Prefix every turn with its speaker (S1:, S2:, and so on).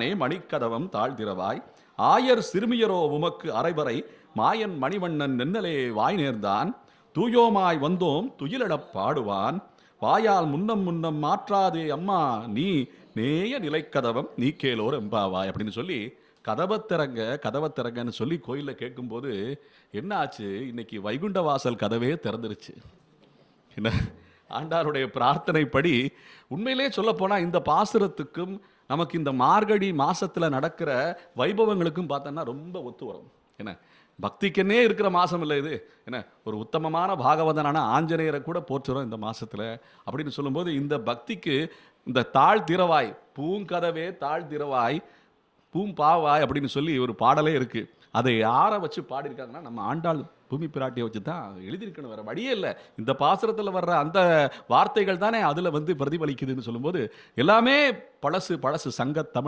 S1: நே மணிக்கதவம் தாழ்திரவாய் ஆயர் சிறுமியரோ உமக்கு அரைவரை. மாயன் மணிவண்ணன் நின்னலே வாய் நேர்ந்தான் தூயோமாய் வந்தோம் துயிலடப் பாடுவான். வாயால் முன்னம் முன்னம் மாற்றாதே அம்மா நீ நேய நிலைக்கதவம். நீ கேளோர் எம்பாவாய் அப்படின்னு சொல்லி கதவை திறங்க கதவை திறங்கன்னு சொல்லி கோயிலில் கேட்கும்போது என்ன ஆச்சு இன்னைக்கு வைகுண்ட வாசல் கதவே திறந்துருச்சு. என்ன? ஆண்டாருடைய பிரார்த்தனைப்படி உண்மையிலே சொல்லப்போனால் இந்த பாசுரத்துக்கும் நமக்கு இந்த மார்கழி மாதத்தில் நடக்கிற வைபவங்களுக்கும் பார்த்தோன்னா ரொம்ப ஒத்து வரும். என்ன? பக்திக்கென்னே இருக்கிற மாசம் இல்லை இது. என்ன? ஒரு உத்தமமான பாகவதனான ஆஞ்சநேயரை கூட போற்றுறோம் இந்த மாதத்தில் அப்படின்னு சொல்லும்போது இந்த பக்திக்கு இந்த தாழ் திறவாய் பூங்கதவே தாழ் திறவாய் பூம்பாவாய் அப்படின்னு சொல்லி ஒரு பாடலே இருக்குது அதை யாரை வச்சு பாடியிருக்காங்கன்னா நம்ம ஆண்டாள் பூமி பிராட்டியை வச்சு தான் எழுதியிருக்கணும். வேற வழியே இல்லை. இந்த பாசுரத்தில் வர்ற அந்த வார்த்தைகள் தானே அதில் வந்து பிரதிபலிக்குதுன்னு சொல்லும்போது எல்லாமே பழசு பழசு சங்க தமிழ்